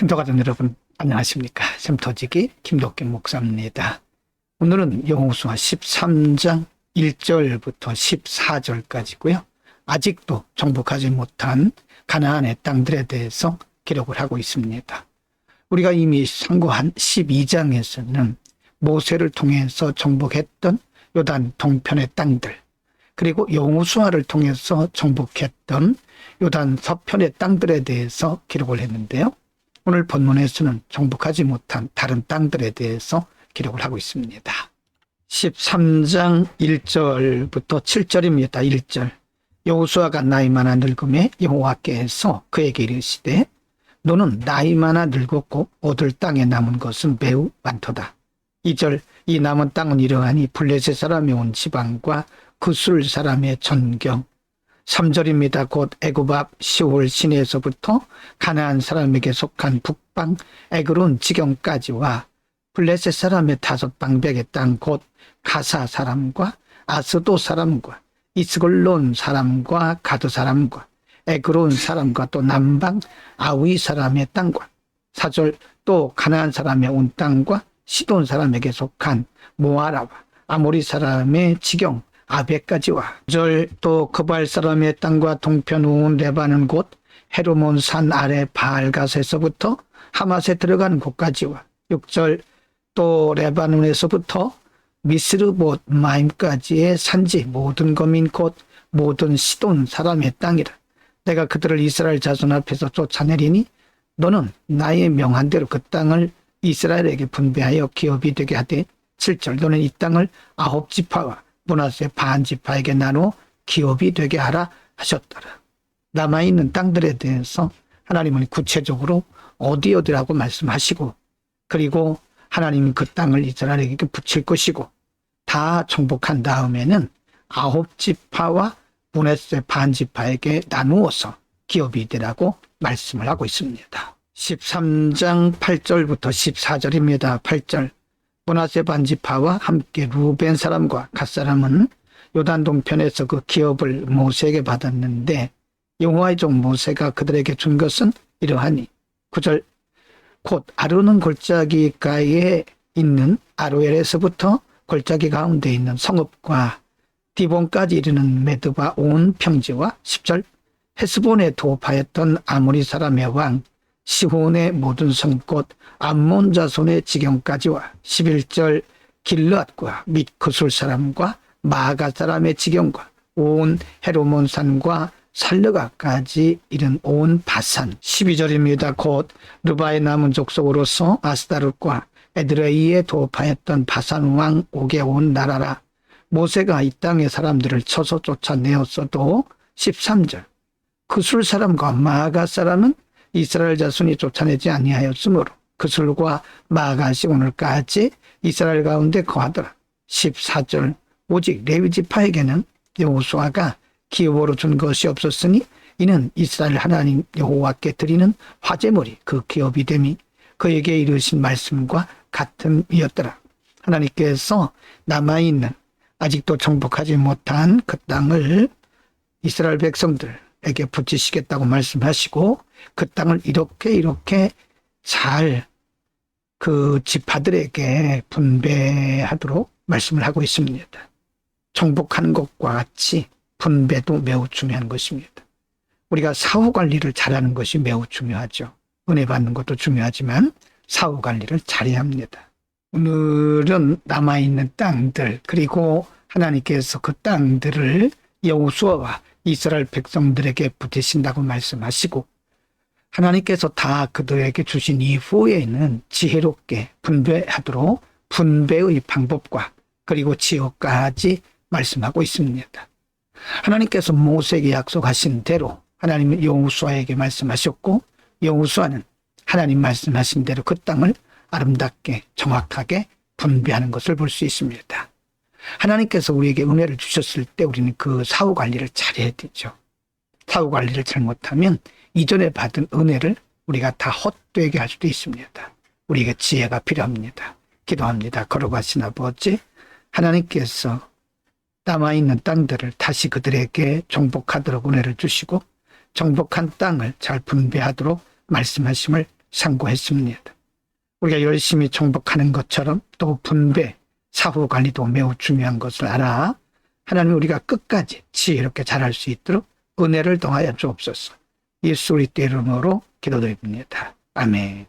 샘터가족 여러분 안녕하십니까 샘터지기 김덕기 목사입니다. 오늘은 여호수아 13장 1절부터 14절까지고요. 아직도 정복하지 못한 가나안의 땅들에 대해서 기록을 하고 있습니다. 우리가 이미 상고한 12장에서는 모세를 통해서 정복했던 요단 동편의 땅들 그리고 여호수아를 통해서 정복했던 요단 서편의 땅들에 대해서 기록을 했는데요. 오늘 본문에서는 정복하지 못한 다른 땅들에 대해서 기록을 하고 있습니다. 13장 1절부터 7절입니다. 1절. 여호수아가 나이 많아 늙음에 여호와께서 그에게 이르시되 너는 나이 많아 늙었고 얻을 땅에 남은 것은 매우 많도다. 2절 이 남은 땅은 이러하니 블레셋 사람이 온 지방과 그술 사람의 전경 3절입니다. 곧 애굽 앞 시월 시내에서부터 가나안 사람에게 속한 북방 에그론 지경까지와 블레셋 사람의 다섯 방백의 땅 곧 가사 사람과 아스도 사람과 이스글론 사람과 가드 사람과 에그론 사람과 또 남방 아위 사람의 땅과 사절 또 가나안 사람의 온 땅과 시돈 사람에게 속한 모아라와 아모리 사람의 지경 아베까지와. 절또 그발 사람의 땅과 동편 온 레바는 곳 헤르몬 산 아래 바알가스에서부터 하맛에 들어가는 곳까지와. 6절 또 레바논에서부터 미스르봇 마임까지의 산지 모든 거민 곧 모든 시돈 사람의 땅이라. 내가 그들을 이스라엘 자손 앞에서 쫓아내리니 너는 나의 명한 대로 그 땅을 이스라엘에게 분배하여 기업이 되게 하되 7절 너는 이 땅을 아홉 지파와 문하세 반 지파에게 나누어 기업이 되게 하라 하셨더라. 남아있는 땅들에 대해서 하나님은 구체적으로 어디 어디라고 말씀하시고 그리고 하나님이 그 땅을 이스라엘에게 붙일 것이고 다 정복한 다음에는 아홉 지파와 문하세 반 지파에게 나누어서 기업이 되라고 말씀을 하고 있습니다. 13장 8절부터 14절입니다. 8절 문하세 반지파와 함께 루벤 사람과 갓 사람은 요단 동편에서 그 기업을 모세에게 받았는데 여호와의 종 모세가 그들에게 준 것은 이러하니 구절 곧 아르논 골짜기 가에 있는 아로엘에서부터 골짜기 가운데 있는 성읍과 디본까지 이르는 메드바 온 평지와 10절 헤스본에 도파했던 아모리 사람의 왕 시혼의 모든 성꽃 암몬 자손의 지경까지와 11절 길르앗과 및 그술 사람과 마가 사람의 지경과 온 헤로몬 산과 살르가까지 이른 온 바산 12절입니다. 곧 르바의 남은 족속으로서 아스다르과 에드레이에 도파했던 바산 왕 옥에 온 나라라 모세가 이 땅의 사람들을 쳐서 쫓아내었어도 13절 그술 사람과 마가 사람은 이스라엘 자손이 쫓아내지 아니하였으므로 그 술과 마가시 오늘까지 이스라엘 가운데 거하더라. 14절 오직 레위 지파에게는 여호수아가 기업으로 준 것이 없었으니 이는 이스라엘 하나님 여호와께 드리는 화제물이 그 기업이 됨이 그에게 이르신 말씀과 같음이었더라. 하나님께서 남아있는 아직도 정복하지 못한 그 땅을 이스라엘 백성들 에게 붙이시겠다고 말씀하시고 그 땅을 이렇게 이렇게 잘 그 지파들에게 분배하도록 말씀을 하고 있습니다. 정복하는 것과 같이 분배도 매우 중요한 것입니다. 우리가 사후 관리를 잘하는 것이 매우 중요하죠. 은혜 받는 것도 중요하지만 사후 관리를 잘해야 합니다. 오늘은 남아있는 땅들 그리고 하나님께서 그 땅들을 여호수아와 이스라엘 백성들에게 붙이신다고 말씀하시고 하나님께서 다 그들에게 주신 이 후에는 지혜롭게 분배하도록 분배의 방법과 그리고 지역까지 말씀하고 있습니다. 하나님께서 모세에게 약속하신 대로 하나님은 여호수아에게 말씀하셨고 여호수아는 하나님 말씀하신 대로 그 땅을 아름답게 정확하게 분배하는 것을 볼 수 있습니다. 하나님께서 우리에게 은혜를 주셨을 때 우리는 그 사후 관리를 잘해야 되죠. 사후 관리를 잘못하면 이전에 받은 은혜를 우리가 다 헛되게 할 수도 있습니다. 우리에게 지혜가 필요합니다. 기도합니다. 걸어가신 아버지, 하나님께서 남아있는 땅들을 다시 그들에게 정복하도록 은혜를 주시고 정복한 땅을 잘 분배하도록 말씀하심을 상고했습니다. 우리가 열심히 정복하는 것처럼 또 분배, 사후 관리도 매우 중요한 것을 알아 하나님 우리가 끝까지 지혜롭게 잘할 수 있도록 은혜를 동하여 주옵소서. 예수 그리스도 이름으로 기도드립니다. 아멘.